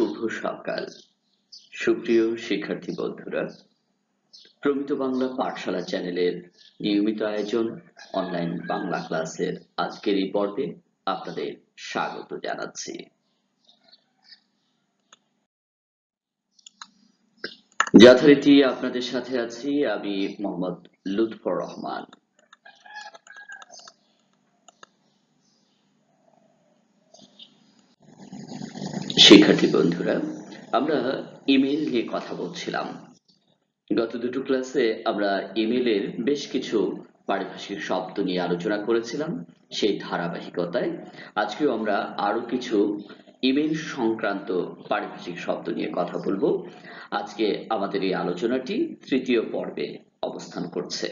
শুভ সকাল। সুপ্রিয় শিক্ষার্থী বন্ধুরা, প্রমিত বাংলা পাঠশালা চ্যানেলের নিয়মিত আয়োজন অনলাইন বাংলা ক্লাসের আজকের এই পর্বে আপনাদের স্বাগত জানাচ্ছি। যথারীতি আপনাদের সাথে আছি আমি মোহাম্মদ লুৎফর রহমান। শিক্ষার্থী বন্ধুরা, আমরা ইমেল নিয়ে কথা বলছিলাম। গত দুটো ক্লাসে আমরা ইমেলের বেশ কিছু পারিভাষিক শব্দ নিয়ে আলোচনা করেছিলাম, সেই ধারাবাহিকতায়। আজকেও আমরা আরও কিছু ইমেল সংক্রান্ত পারিভাষিক শব্দ নিয়ে কথা বলব। আজকে আমাদের এই আলোচনাটি তৃতীয় পর্বে অবস্থান করছে।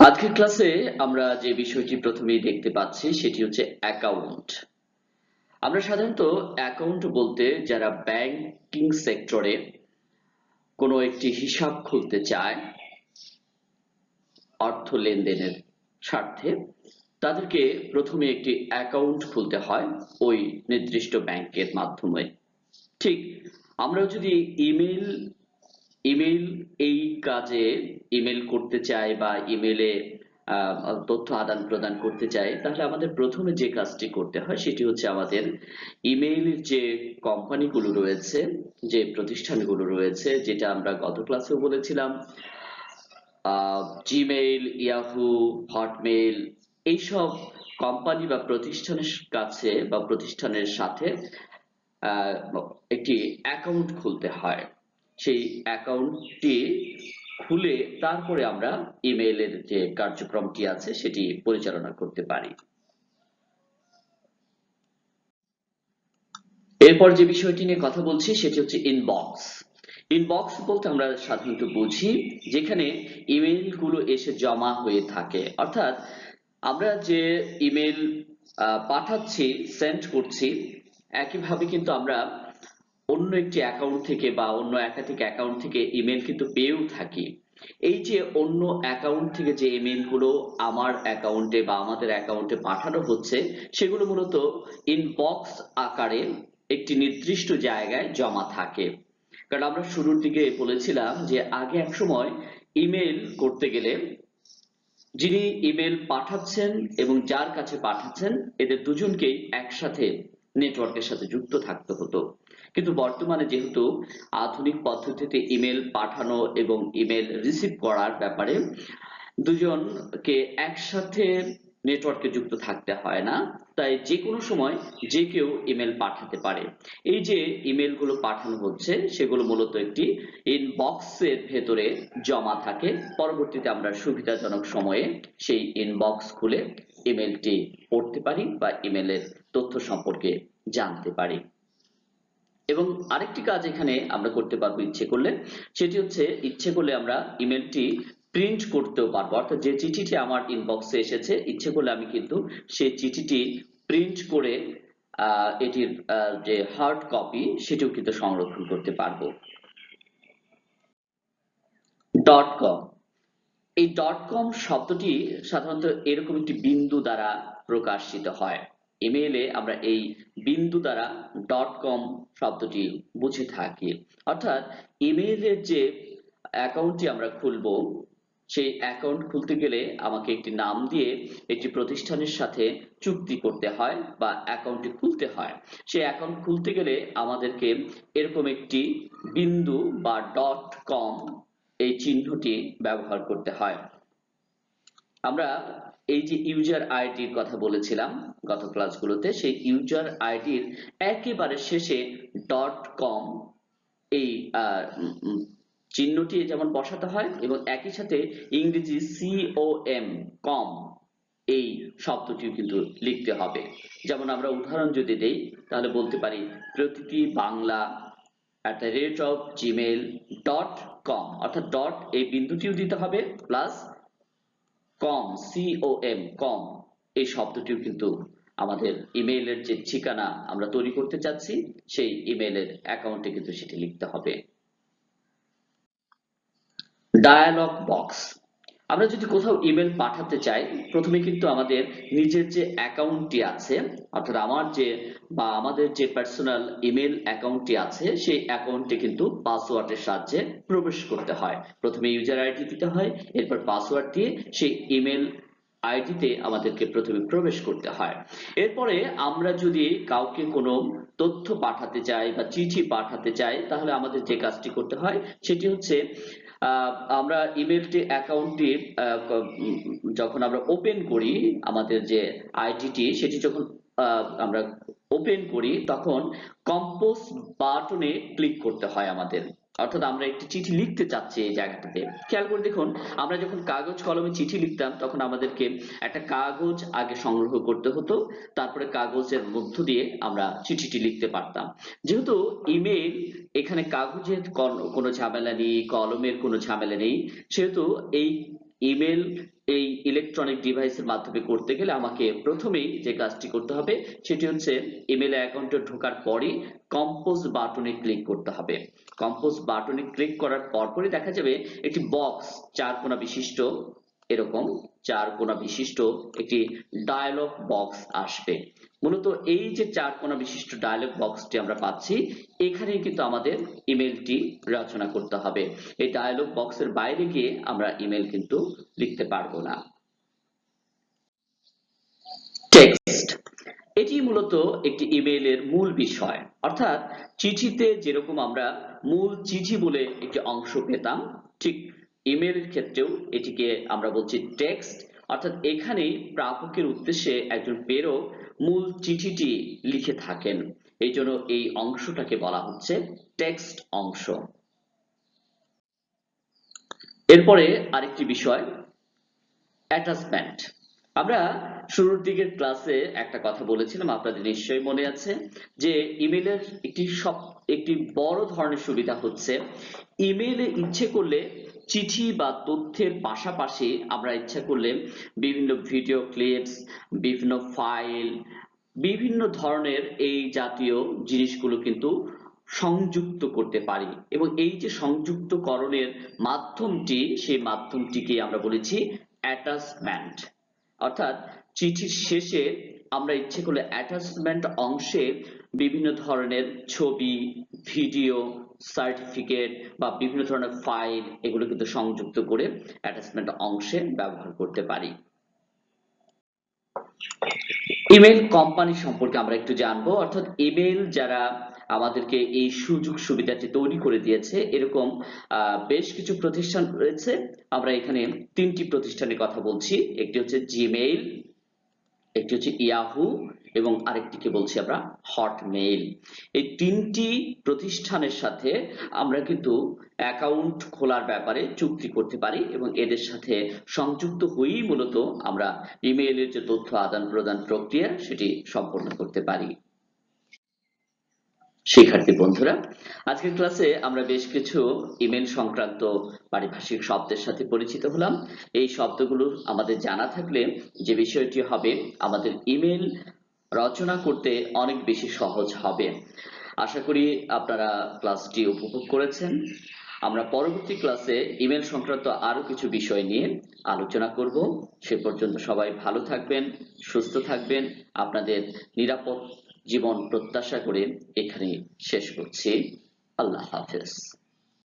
আজকের ক্লাসে আমরা যে বিষয়টি প্রথমেই দেখতে পাচ্ছি, সেটি হচ্ছে অ্যাকাউন্ট। আমরা সাধারণত অ্যাকাউন্ট বলতে যারা ব্যাংকিং সেক্টরে কোনো একটি হিসাব খুলতে চায়, অর্থ লেনদেনের স্বার্থে, তাদেরকে প্রথমে একটি অ্যাকাউন্ট খুলতে হয় ওই নির্দিষ্ট ব্যাংকের মাধ্যমে। ঠিক আমরা যদি ইমেল ইমেল এই কাজে ইমেল করতে চাই বা ইমেলে তথ্য আদান প্রদান করতে চাই তাহলে আমাদের প্রথমে যে কাজটি করতে হয় সেটি হচ্ছে আমাদের ইমেইল যে কোম্পানিগুলো রয়েছে, যে প্রতিষ্ঠানগুলো রয়েছে, যেটা আমরা গত ক্লাসেও বলেছিলাম জিমেইল ইয়াহু হটমেইল এইসব কোম্পানি বা প্রতিষ্ঠানের কাছে বা প্রতিষ্ঠানের সাথে একটি অ্যাকাউন্ট খুলতে হয়। সেই অ্যাকাউন্টটি খুলে তারপরে আমরা ইমেইলের যে কার্যক্রমটি আছে সেটি পরিচালনা করতে পারি। এরপর যে বিষয়টি নিয়ে কথা বলছি সেটি হচ্ছে ইনবক্স ইনবক্স বলতে আমরা সাধারণত বুঝি যেখানে ইমেইলগুলো এসে জমা হয়ে থাকে। অর্থাৎ আমরা যে ইমেল পাঠাচ্ছি সেন্ড করছি, একইভাবে কিন্তু আমরা অন্য একটি অ্যাকাউন্ট থেকে বা অন্য একাধিক অ্যাকাউন্ট থেকে ইমেল কিন্তু পেয়েও থাকি। এই যে অন্য অ্যাকাউন্ট থেকে যে ইমেলগুলো আমার অ্যাকাউন্টে বা আমাদের অ্যাকাউন্টে পাঠানো হচ্ছে, সেগুলো মূলত ইনবক্স আকারে একটি নির্দিষ্ট জায়গায় জমা থাকে। কারণ আমরা শুরুর দিকে বলেছিলাম যে আগে এক সময় ইমেল করতে গেলে যিনি ইমেল পাঠাচ্ছেন এবং যার কাছে পাঠাচ্ছেন, এদের দুজনকেই একসাথে নেটওয়ার্কের সাথে যুক্ত থাকতে হতো। কিন্তু বর্তমানে যেহেতু আধুনিক পদ্ধতিতে ইমেল পাঠানো এবং ইমেল রিসিভ করার ব্যাপারে দুজনকে একসাথে নেটওয়ার্কে যুক্ত থাকতে হয় না, তাই যে কোনো সময় যে কেউ ইমেল পাঠাতে পারে। এই যে ইমেলগুলো পাঠানো হচ্ছে, সেগুলো মূলত একটি ইনবক্সের ভেতরে জমা থাকে। পরবর্তীতে আমরা সুবিধাজনক সময়ে সেই ইনবক্স খুলে ইমেলটি পড়তে পারি বা ইমেলের তথ্য সম্পর্কে জানতে পারি। এবং আরেকটি কাজ এখানে আমরা করতে পারব ইচ্ছে করলে, সেটি হচ্ছে ইচ্ছে করলে আমরা ইমেলটি প্রিন্ট করতেও পারব। অর্থাৎ যে চিঠিটি আমার ইনবক্সে এসেছে, ইচ্ছে করলে আমি কিন্তু সেই চিঠিটি প্রিন্ট করে এটির যে হার্ড কপি সেটিও কিন্তু সংরক্ষণ করতে পারব। ডট কম এই ডট কম শব্দটি সাধারণত এরকম একটি বিন্দু দ্বারা প্রকাশিত হয়। ইমেইলে আমরা এই বিন্দু দ্বারা ডট কম শব্দটি বুঝে থাকি। অর্থাৎ ইমেইলের যে অ্যাকাউন্টটি আমরা খুলবো, সেই অ্যাকাউন্ট খুলতে গেলে আমাকে একটি নাম দিয়ে একটি প্রতিষ্ঠানের সাথে চুক্তি করতে হয় বা অ্যাকাউন্টটি খুলতে হয়। সেই অ্যাকাউন্ট খুলতে গেলে আমাদেরকে এরকম একটি বিন্দু বা ডট কম এই চিহ্নটি ব্যবহার করতে হয়। আমরা এই যে ইউজার আইডির কথা বলেছিলাম গত ক্লাসগুলোতে সেই ইউজার আইডির একেবারে শেষে ডট কম এই চিহ্নটি যেমন বসাতে হয় এবং একই সাথে ইংরেজি সিওএম কম এই শব্দটিও কিন্তু লিখতে হবে। যেমন আমরা উদাহরণ যদি দেই, তাহলে বলতে পারি প্রতিটি Bangla at the rate of Gmail dot com অর্থাৎ ডট এই বিন্দুটিও দিতে হবে প্লাস কম সিওএম কম এই শব্দটিও কিন্তু আমাদের ইমেইলের যে ঠিকানা আমরা তৈরি করতে চাচ্ছি, সেই ইমেইলের অ্যাকাউন্টে কিন্তু সেটি লিখতে হবে। ডায়ালগ বক্স আমরা যদি কোথাও ইমেল পাঠাতে চাই, প্রথমে কিন্তু আমাদের নিজের যে অ্যাকাউন্টটি আছে, অর্থাৎ আমার যে বা আমাদের যে পার্সোনাল ইমেল অ্যাকাউন্টটি আছে, সেই অ্যাকাউন্টে কিন্তু পাসওয়ার্ডের সাহায্যে প্রবেশ করতে হয়। প্রথমে ইউজার আইডি দিতে হয়, এরপর পাসওয়ার্ড দিয়ে সেই ইমেল আইডিতে আমাদেরকে প্রথমে প্রবেশ করতে হয়। এরপরে আমরা যদি কাউকে কোনো তথ্য পাঠাতে চাই বা চিঠি পাঠাতে চাই, তাহলে আমাদের যে কাজটি করতে হয়, সেটি হচ্ছে আমরা ইমেলটি অ্যাকাউন্টটি যখন আমরা ওপেন করি আমাদের যে আইডিটি সেটি যখন আমরা ওপেন করি তখন কম্পোজ বাটনে ক্লিক করতে হয় আমাদের। অর্থাৎ আমরা একটি চিঠি লিখতে চাচ্ছি এই জায়গাটাতে। খেয়াল করে দেখুন, আমরা যখন কাগজ কলমে চিঠি লিখতাম তখন আমাদেরকে একটা কাগজ আগে সংগ্রহ করতে হতো, তারপরে কাগজের মধ্য দিয়ে আমরা চিঠিটি লিখতে পারতাম। যেহেতু ইমেল এখানে কাগজের কোনো ঝামেলা নেই, কলমের কোনো ঝামেলা নেই। সেহেতু এই ইমেল, এই ইলেকট্রনিক ডিভাইসের মাধ্যমে করতে গেলে আমাকে প্রথমেই যে কাজটি করতে হবে, সেটি হচ্ছে ইমেল অ্যাকাউন্টে ঢোকার পরই কম্পোজ বাটনে ক্লিক করতে হবে। কম্পোজ বাটনে ক্লিক করার পরপরই দেখা যাবে একটি বক্স চার কোণা বিশিষ্ট। এরকম চার কোণা বিশিষ্ট একটি ডায়লগ বক্স আসবে। মূলত এই যে চার কোণা বিশিষ্ট ডায়লগ বক্সটি আমরা পাচ্ছি, এখানেই কিন্তু আমাদের ইমেলটি রচনা করতে হবে। এই ডায়লগ বক্সের বাইরে গিয়ে আমরা ইমেল কিন্তু লিখতে পারব না। এটি মূলত একটি ইমেইলের মূল বিষয়। অর্থাৎ চিঠিতে যেরকম আমরা মূল চিঠি বলে একটি অংশ পেতাম, ঠিক ইমেলের ক্ষেত্রেও এটিকে আমরা বলছি টেক্সট অর্থাৎ এখানেই প্রাপকের উদ্দেশ্যে একজন প্রেরক মূল চিঠিটি লিখে থাকেন। এই জন্য এই অংশটাকে বলা হচ্ছে টেক্সট অংশ। এরপরে আরেকটি বিষয় অ্যাটাচমেন্ট আমরা শুরুর দিকের ক্লাসে একটা কথা বলেছিলাম, আপনাদের নিশ্চয়ই মনে আছে, যে ইমেলের একটি সব, একটি বড় ধরনের সুবিধা হচ্ছে ইমেলে ইচ্ছে করলে চিঠি বা তথ্যের পাশাপাশি আমরা ইচ্ছা করলে বিভিন্ন ভিডিও ক্লিপস, বিভিন্ন ফাইল, বিভিন্ন ধরনের এই জাতীয় জিনিসগুলো কিন্তু সংযুক্ত করতে পারি। এবং এই যে সংযুক্তকরণের মাধ্যমটি, সেই মাধ্যমটিকে আমরা বলেছি অ্যাটাচমেন্ট অর্থাৎ চিঠির শেষে আমরা ইচ্ছে করলে অ্যাটাচমেন্ট অংশে বিভিন্ন ধরনের ছবি, ভিডিও সার্টিফিকেট বা বিভিন্ন ধরনের ফাইল এগুলো কিন্তু সংযুক্ত করে অ্যাটাচমেন্ট অংশে ব্যবহার করতে পারি। ইমেল কোম্পানি সম্পর্কে আমরা একটু জানব। অর্থাৎ ইমেল যারা আমাদেরকে এই সুযোগ সুবিধাটি তৈরি করে দিয়েছে, এরকম বেশ কিছু প্রতিষ্ঠান রয়েছে। আমরা এখানে তিনটি প্রতিষ্ঠানের কথা বলছি। একটি হচ্ছে জিমেইল একটি হচ্ছে ইয়াহু এবং আরেকটিকে বলছি আমরা হটমেইল। এই তিনটি প্রতিষ্ঠানের সাথে আমরা কিন্তু অ্যাকাউন্ট খোলার ব্যাপারে চুক্তি করতে পারি এবং এদের সাথে সংযুক্ত হয়েই মূলত আমরা ইমেইলের যে তথ্য আদান প্রদান প্রক্রিয়া, সেটি সম্পন্ন করতে পারি। শিক্ষার্থী বন্ধুরা, আজকের ক্লাসে আমরা বেশ কিছু ইমেল সংক্রান্ত পারিভাষিক শব্দের সাথে পরিচিত হলাম। এই শব্দগুলো আমাদের জানা থাকলে যে বিষয়টি হবে, আমাদের ইমেল রচনা করতে অনেক বেশি সহজ হবে। আশা করি আপনারা ক্লাসটি উপভোগ করেছেন। আমরা পরবর্তী ক্লাসে ইমেল সংক্রান্ত আরও কিছু বিষয় নিয়ে আলোচনা করব। সে পর্যন্ত সবাই ভালো থাকবেন, সুস্থ থাকবেন। আপনাদের নিরাপদ জীবন প্রত্যাশা করে এখানে শেষ করছি। আল্লাহ হাফেজ।